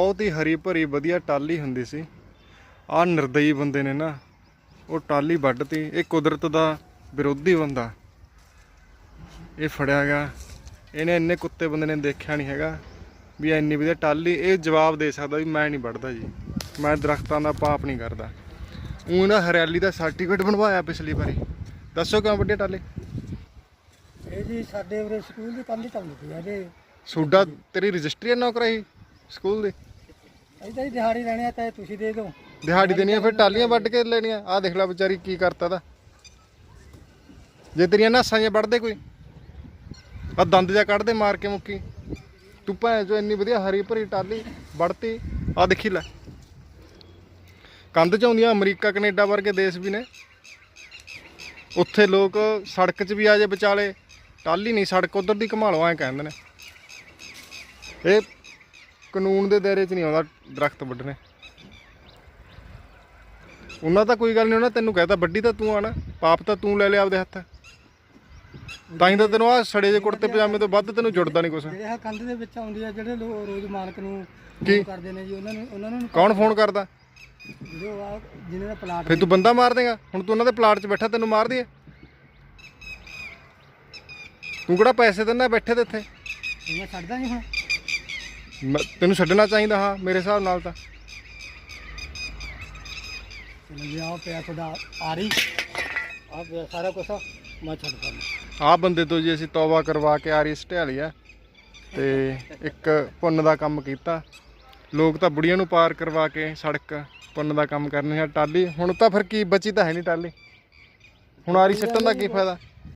ਬਹੁਤ ਹੀ ਹਰੀ ਭਰੀ ਵਧੀਆ ਟਾਲੀ ਹੁੰਦੀ ਸੀ। ਆਹ ਨਿਰਦਈ ਬੰਦੇ ਨੇ ਨਾ ਉਹ ਟਾਲੀ ਵੱਢਤੀ। ਇਹ ਕੁਦਰਤ ਦਾ ਵਿਰੋਧੀ ਬੰਦਾ। ਇਹ ਫੜਿਆ ਗਿਆ। ਇਹਨੇ ਇੰਨੇ ਕੁੱਤੇ ਬੰਦੇ ਨੇ ਦੇਖਿਆ ਨਹੀਂ ਹੈਗਾ ਵੀ ਇੰਨੀ ਵਧੀਆ ਟਾਲੀ ਇਹ ਜਵਾਬ ਦੇ ਸਕਦਾ ਵੀ ਮੈਂ ਨਹੀਂ ਵੱਢਦਾ ਜੀ। ਮੈਂ ਦਰਖਤਾਂ ਦਾ ਪਾਪ ਨਹੀਂ ਕਰਦਾ। ਊਂ ਨਾ ਹਰਿਆਲੀ ਦਾ ਸਰਟੀਫਿਕੇਟ ਬਣਵਾਇਆ ਪਿਛਲੀ ਵਾਰੀ। ਦੱਸੋ ਕਿਉਂ ਵੱਡੇ ਟਾਲੇ ਇਹ ਜੀ ਸਾਡੇ ਉਰੇ ਸਕੂਲ ਦੀ ਕੰਧ ਚੱਲਦੀ ਪਈ ਹੈ ਜੀ। ਸੂਡਾ ਤੇਰੀ ਰਜਿਸਟਰੀ ਨਾ ਕਰਾਈ ਸਕੂਲ ਦੀ? ਇਦਾਂ ਹੀ ਦਿਹਾੜੀ ਲੈਣੀ ਆ ਤਾਂ ਤੁਸੀਂ ਦੇ ਦਿਓ। ਦਿਹਾੜੀ ਦੇਣੀ ਆ, ਫਿਰ ਟਾਲੀਆਂ ਵੱਢ ਕੇ ਲੈਣੀਆਂ। ਆਹ ਦੇਖ ਲੈ ਵਿਚਾਰੀ ਕੀ ਕਰਤਾ ਦਾ ਜੇ ਤੇਰੀਆਂ ਨਾਸਾਂ ਜਾਂ ਵੱਢਦੇ ਕੋਈ ਆ ਦੰਦ ਜਾਂ ਕੱਢਦੇ ਮਾਰ ਕੇ ਮੁੱਕੀ। ਤੂੰ ਭੈਣ ਜੋ ਇੰਨੀ ਵਧੀਆ ਹਰੀ ਭਰੀ ਟਾਲੀ ਵੱਢਤੀ ਆ ਦੇਖੀ ਲੈ। ਕੰਧ ਚ ਆਉਂਦੀਆਂ, ਅਮਰੀਕਾ, ਕੈਨੇਡਾ ਵਰਗੇ ਦੇਸ਼ ਵੀ ਨੇ। ਉੱਥੇ ਲੋਕ ਸੜਕ 'ਚ ਵੀ ਆ ਜੇ ਵਿਚਾਲੇ। ਟਾਲੀ ਨਹੀਂ, ਸੜਕ ਉਧਰ ਦੀ ਘੁਮਾ ਲਓ ਐਂ ਕਹਿੰਦੇ ਨੇ। ਇਹ ਕਾਨੂੰਨ ਦੇ ਦਾਇਰੇ 'ਚ ਨਹੀਂ ਆਉਂਦਾ ਦਰਖਤ ਵੱਢਣੇ। ਉਹਨਾਂ ਤਾਂ ਕੋਈ ਗੱਲ ਨਹੀਂ ਉਹਨਾਂ ਤੈਨੂੰ ਕਹਿਤਾ ਵੱਡੀ ਤਾਂ ਤੂੰ ਆ ਨਾ ਪਾਪ ਤਾਂ ਤੂੰ ਲੈ ਲਿਆ ਆਪਦੇ ਹੱਥ। ਤਾਂ ਹੀ ਤਾਂ ਤੈਨੂੰ ਆ ਸੜੇ ਜੇ ਕੁੜਤੇ ਪਜਾਮੇ ਤੋਂ ਵੱਧ ਤੈਨੂੰ ਜੁੜਦਾ ਨਹੀਂ ਕੁਛ। ਜਿਹੜੇ ਆ ਕੰਧ ਦੇ ਵਿੱਚ ਆਉਂਦੀ ਆ ਜਿਹੜੇ ਲੋਕ ਰੋਜ਼ ਮਾਲਕ ਨੂੰ ਕੀ? ਕਰਦੇ ਨੇ ਜੀ ਉਹਨਾਂ ਨੂੰ ਉਹਨਾਂ ਨੂੰ ਕੌਣ ਫੋਨ ਕਰਦਾ? ਜਿਹੜੇ ਆ ਜਿਹਨਾਂ ਦਾ ਪਲਾਟ ਫਿਰ ਤੂੰ ਬੰਦਾ ਮਾਰ ਦੇਗਾ ਹੁਣ ਤੂੰ ਉਹਨਾਂ ਦੇ ਪਲਾਟ 'ਚ ਬੈਠਾ ਤੈਨੂੰ ਮਾਰ ਦਈਏ। ਤੂੰ ਕਿਹੜਾ ਪੈਸੇ ਦਿੰਦਾ ਬੈਠੇ ਤੇ ਇੱਥੇ? ਮੈਂ ਛੱਡਦਾ ਨਹੀਂ ਹੁਣ। ਮੈਂ- ਤੈਨੂੰ ਛੱਡਣਾ ਚਾਹੀਦਾ ਹਾਂ ਮੇਰੇ ਹਿਸਾਬ ਨਾਲ ਤਾਂ। ਪਿਆ ਤੁਹਾਡਾ ਆਰੀ। ਆ ਪਿਆ ਸਾਰਾ ਮੈਂ ਆਹ ਬੰਦੇ ਤੋਂ ਜੀ ਅਸੀਂ ਤੌਬਾ ਕਰਵਾ ਕੇ ਆਰੀ ਸਟਿਆ ਲਿਆ। ਤੇ ਇੱਕ ਪੁੰਨ ਦਾ ਕੰਮ ਕੀਤਾ। ਲੋਕ ਤਾਂ ਬੁੜੀਆਂ ਨੂੰ ਪਾਰ ਕਰਵਾ ਕੇ ਸੜਕ ਪੁੰਨ ਦਾ ਕੰਮ ਕਰਨੇ ਆ ਟਾਲੀ ਹੁਣ ਤਾਂ ਫਿਰ ਕੀ ਬਚੀ ਤਾਂ ਹੈ ਨਹੀਂ ਟਾਲੀ ਹੁਣ ਆਰੀ ਸਿੱਟਣ ਦਾ ਕੀ ਫਾਇਦਾ?